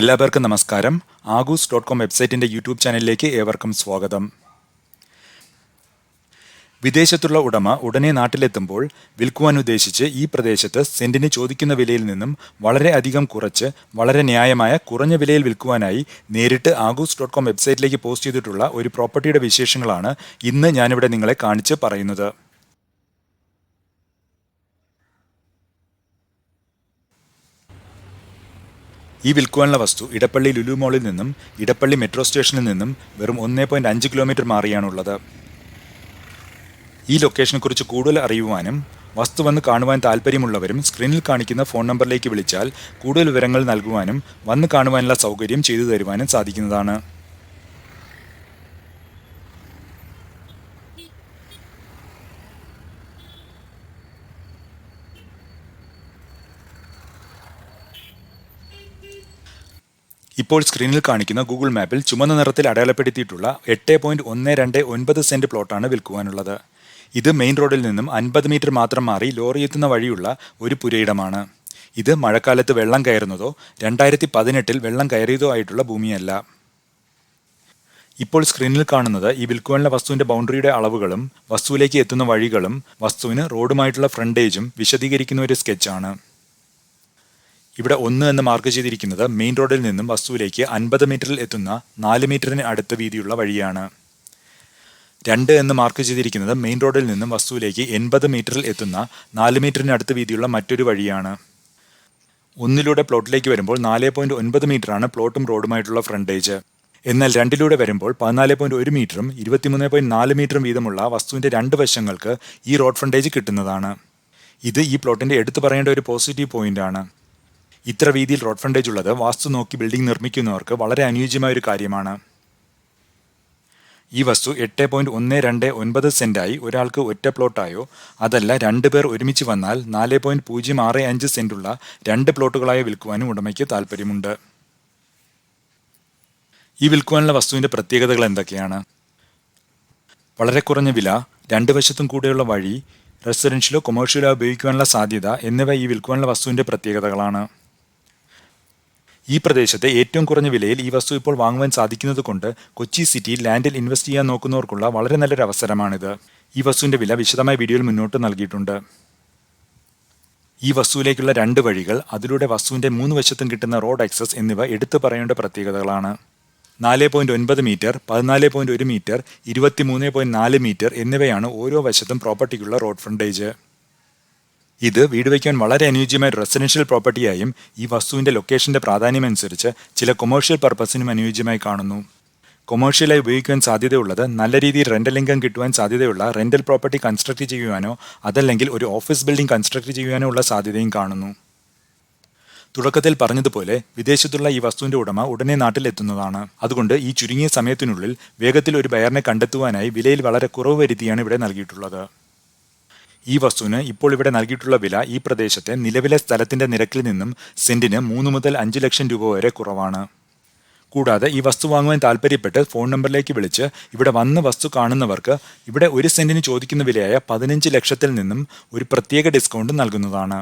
എല്ലാവർക്കും നമസ്കാരം. Aagoos dot com വെബ്സൈറ്റിന്റെ യൂട്യൂബ് ചാനലിലേക്ക് ഏവർക്കും സ്വാഗതം. വിദേശത്തുള്ള ഉടമ ഉടനെ നാട്ടിലെത്തുമ്പോൾ വിൽക്കുവാൻ ഉദ്ദേശിച്ച് ഈ പ്രദേശത്ത് സെന്റിന് ചോദിക്കുന്ന വിലയിൽ നിന്നും വളരെ അധികം കുറച്ച് വളരെ ന്യായമായ കുറഞ്ഞ വിലയിൽ വിൽക്കുവാനായി നേരിട്ട് ആഗൂസ് ഡോട്ട് കോം വെബ്സൈറ്റിലേക്ക് പോസ്റ്റ് ചെയ്തിട്ടുള്ള ഒരു പ്രോപ്പർട്ടിയുടെ വിശേഷങ്ങളാണ് ഇന്ന് ഞാനിവിടെ നിങ്ങളെ കാണിച്ച് പറയുന്നത്. ഈ വിൽക്കുവാനുള്ള വസ്തു ഇടപ്പള്ളി ലുലു മോളിൽ നിന്നും ഇടപ്പള്ളി മെട്രോ സ്റ്റേഷനിൽ നിന്നും വെറും ഒന്നേ പോയിന്റ് അഞ്ച് കിലോമീറ്റർ മാറിയാണുള്ളത്. ഈ ലൊക്കേഷനെക്കുറിച്ച് കൂടുതൽ അറിയുവാനും വസ്തു വന്ന് കാണുവാൻ താല്പര്യമുള്ളവരും സ്ക്രീനിൽ കാണിക്കുന്ന ഫോൺ നമ്പറിലേക്ക് വിളിച്ചാൽ കൂടുതൽ വിവരങ്ങൾ നൽകുവാനും വന്ന് കാണുവാനുള്ള സൗകര്യം ചെയ്തു തരുവാനും സാധിക്കുന്നതാണ്. ഇപ്പോൾ സ്ക്രീനിൽ കാണിക്കുന്ന ഗൂഗിൾ മാപ്പിൽ ചുമന്ന നിറത്തിൽ അടയാളപ്പെടുത്തിയിട്ടുള്ള എട്ട് പോയിന്റ് ഒന്ന് രണ്ട് ഒൻപത് സെന്റ് പ്ലോട്ടാണ് വിൽക്കുവാനുള്ളത്. ഇത് മെയിൻ റോഡിൽ നിന്നും അൻപത് മീറ്റർ മാത്രം മാറി ലോറി എത്തുന്ന വഴിയുള്ള ഒരു പുരയിടമാണ്. ഇത് മഴക്കാലത്ത് വെള്ളം കയറുന്നതോ രണ്ടായിരത്തി പതിനെട്ടിൽ വെള്ളം കയറിയതോ ആയിട്ടുള്ള ഭൂമിയല്ല. ഇപ്പോൾ സ്ക്രീനിൽ കാണുന്നത് ഈ വിൽക്കുവാനുള്ള വസ്തുവിന്റെ ബൗണ്ടറിയുടെ അളവുകളും വസ്തുവിലേക്ക് എത്തുന്ന വഴികളും വസ്തുവിന് റോഡുമായിട്ടുള്ള ഫ്രണ്ടേജും വിശദീകരിക്കുന്ന ഒരു സ്കെച്ചാണ്. ഇവിടെ ഒന്ന് എന്ന് മാർക്ക് ചെയ്തിരിക്കുന്നത് മെയിൻ റോഡിൽ നിന്നും വസ്തുവിലേക്ക് അൻപത് മീറ്ററിൽ എത്തുന്ന നാല് മീറ്ററിന് അടുത്ത വീതിയുള്ള വഴിയാണ്. രണ്ട് എന്ന് മാർക്ക് ചെയ്തിരിക്കുന്നത് മെയിൻ റോഡിൽ നിന്നും വസ്തുവിലേക്ക് എൺപത് മീറ്ററിൽ എത്തുന്ന നാല് മീറ്ററിന് അടുത്ത വീതിയുള്ള മറ്റൊരു വഴിയാണ്. ഒന്നിലൂടെ പ്ലോട്ടിലേക്ക് വരുമ്പോൾ നാല് പോയിന്റ് ഒൻപത് മീറ്ററാണ് പ്ലോട്ടും റോഡുമായിട്ടുള്ള ഫ്രണ്ടേജ് എന്നാൽ രണ്ടിലൂടെ വരുമ്പോൾ പതിനാല് പോയിന്റ് ഒരു മീറ്ററും ഇരുപത്തിമൂന്ന് പോയിന്റ് നാല് മീറ്ററും വീതമുള്ള വസ്തുവിന്റെ രണ്ട് വശങ്ങൾക്ക് ഈ റോഡ് ഫ്രണ്ടേജ് കിട്ടുന്നതാണ്. ഇത് ഈ പ്ലോട്ടിന്റെ എടുത്തു പറയേണ്ട ഒരു പോസിറ്റീവ് പോയിന്റ് ആണ്. ഇത്ര വീതിയിൽ റോഡ് ഫ്രണ്ടേജ് ഉള്ളത് വാസ്തു നോക്കി ബിൽഡിംഗ് നിർമ്മിക്കുന്നവർക്ക് വളരെ അനുയോജ്യമായ ഒരു കാര്യമാണ്. ഈ വസ്തു എട്ട് പോയിന്റ് ഒന്ന് രണ്ട് ഒൻപത് സെന്റായി ഒരാൾക്ക് ഒറ്റ പ്ലോട്ടായോ അതല്ല രണ്ട് പേർ ഒരുമിച്ച് വന്നാൽ നാല് പോയിന്റ് പൂജ്യം ആറ് അഞ്ച് സെന്റുള്ള രണ്ട് പ്ലോട്ടുകളായോ വിൽക്കുവാനും ഉടമയ്ക്ക് താല്പര്യമുണ്ട് ഈ വിൽക്കുവാനുള്ള വസ്തുവിന്റെ പ്രത്യേകതകൾ എന്തൊക്കെയാണ്? വളരെ കുറഞ്ഞ വില രണ്ട് വശത്തും കൂടെയുള്ള വഴി റെസിഡൻഷ്യലോ കൊമേഴ്ഷ്യലോ ഉപയോഗിക്കുവാനുള്ള സാധ്യത എന്നിവ ഈ വിൽക്കുവാനുള്ള വസ്തുവിന്റെ പ്രത്യേകതകളാണ്. ഈ പ്രദേശത്തെ ഏറ്റവും കുറഞ്ഞ വിലയിൽ ഈ വസ്തു ഇപ്പോൾ വാങ്ങുവാൻ സാധിക്കുന്നത് കൊണ്ട് കൊച്ചി സിറ്റിയിൽ ലാൻഡിൽ ഇൻവെസ്റ്റ് ചെയ്യാൻ നോക്കുന്നവർക്കുള്ള വളരെ നല്ലൊരു അവസരമാണിത്. ഈ വസ്തുവിന്റെ വില വിശദമായ വീഡിയോയിൽ മുന്നോട്ട് നൽകിയിട്ടുണ്ട്. ഈ വസ്തുവിലേക്കുള്ള രണ്ട് വഴികൾ അതിലൂടെ വസ്തുവിന്റെ മൂന്ന് വശത്തും കിട്ടുന്ന റോഡ് ആക്സസ് എന്നിവ എടുത്തു പറയേണ്ട പ്രത്യേകതകളാണ്. നാല് പോയിന്റ് ഒൻപത് മീറ്റർ പതിനാല് പോയിന്റ് ഒരു മീറ്റർ ഇരുപത്തിമൂന്ന് പോയിന്റ് നാല് മീറ്റർ എന്നിവയാണ് ഓരോ വശത്തും പ്രോപ്പർട്ടിക്കുള്ള റോഡ് ഫ്രണ്ടേജ്. ഇത് വീട് വയ്ക്കാൻ വളരെ അനുയോജ്യമായ റെസിഡൻഷ്യൽ പ്രോപ്പർട്ടിയായും ഈ വസ്തുവിന്റെ ലൊക്കേഷന്റെ പ്രാധാന്യമനുസരിച്ച് ചില കൊമേഴ്ഷ്യൽ പർപ്പസിനും അനുയോജ്യമായി കാണുന്നു. കൊമേഴ്ഷ്യലായി ഉപയോഗിക്കുവാൻ സാധ്യതയുള്ളത് നല്ല രീതിയിൽ റെന്റൽ ഇൻകം കിട്ടുവാൻ സാധ്യതയുള്ള റെന്റൽ പ്രോപ്പർട്ടി കൺസ്ട്രക്ട് ചെയ്യുവാനോ അതല്ലെങ്കിൽ ഒരു ഓഫീസ് ബിൽഡിംഗ് കൺസ്ട്രക്ട് ചെയ്യുവാനോ ഉള്ള സാധ്യതയും കാണുന്നു. തുടക്കത്തിൽ പറഞ്ഞതുപോലെ വിദേശത്തുള്ള ഈ വസ്തുവിന്റെ ഉടമ ഉടനെ നാട്ടിലെത്തുന്നതാണ്. അതുകൊണ്ട് ഈ ചുരുങ്ങിയ സമയത്തിനുള്ളിൽ വേഗത്തിൽ ഒരു ബയറിനെ കണ്ടെത്തുവാനായി വിലയിൽ വളരെ കുറവ് വരുത്തിയാണ് ഇവിടെ നൽകിയിട്ടുള്ളത്. ഈ വസ്തുവിന് ഇപ്പോൾ ഇവിടെ നൽകിയിട്ടുള്ള വില ഈ പ്രദേശത്തെ നിലവിലെ സ്ഥലത്തിന്റെ നിരക്കിൽ നിന്നും സെന്റിന് മൂന്ന് മുതൽ അഞ്ച് ലക്ഷം രൂപ വരെ കുറവാണ്. കൂടാതെ ഈ വസ്തു വാങ്ങുവാൻ താല്പര്യപ്പെട്ട് ഫോൺ നമ്പറിലേക്ക് വിളിച്ച് ഇവിടെ വന്ന് വസ്തു കാണുന്നവർക്ക് ഇവിടെ ഒരു സെന്റിന് ചോദിക്കുന്ന വിലയായ പതിനഞ്ച് ലക്ഷത്തിൽ നിന്നും ഒരു പ്രത്യേക ഡിസ്കൗണ്ട് നൽകുന്നതാണ്.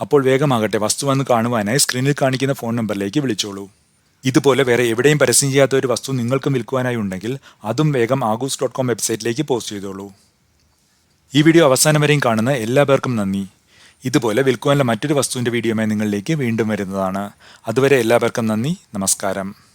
അപ്പോൾ വേഗമാകട്ടെ വസ്തു വന്ന് കാണുവാനായി സ്ക്രീനിൽ കാണിക്കുന്ന ഫോൺ നമ്പറിലേക്ക് വിളിച്ചോളൂ. ഇതുപോലെ വേറെ എവിടെയും പരസ്യം ചെയ്യാത്ത ഒരു വസ്തു നിങ്ങൾക്കും വിൽക്കുവാനായി ഉണ്ടെങ്കിൽ അതും വേഗം ആഗൂസ് ഡോട്ട് കോം വെബ്സൈറ്റിലേക്ക് പോസ്റ്റ് ചെയ്തോളൂ. ഈ വീഡിയോ അവസാനം വരെയും കാണുന്ന എല്ലാവർക്കും നന്ദി. ഇതുപോലെ വിൽക്കുവാനുള്ള മറ്റൊരു വസ്തുവിന്റെ വീഡിയോയുമായി നിങ്ങളിലേക്ക് വീണ്ടും വരുന്നതാണ്. അതുവരെ എല്ലാവർക്കും നന്ദി. നമസ്കാരം.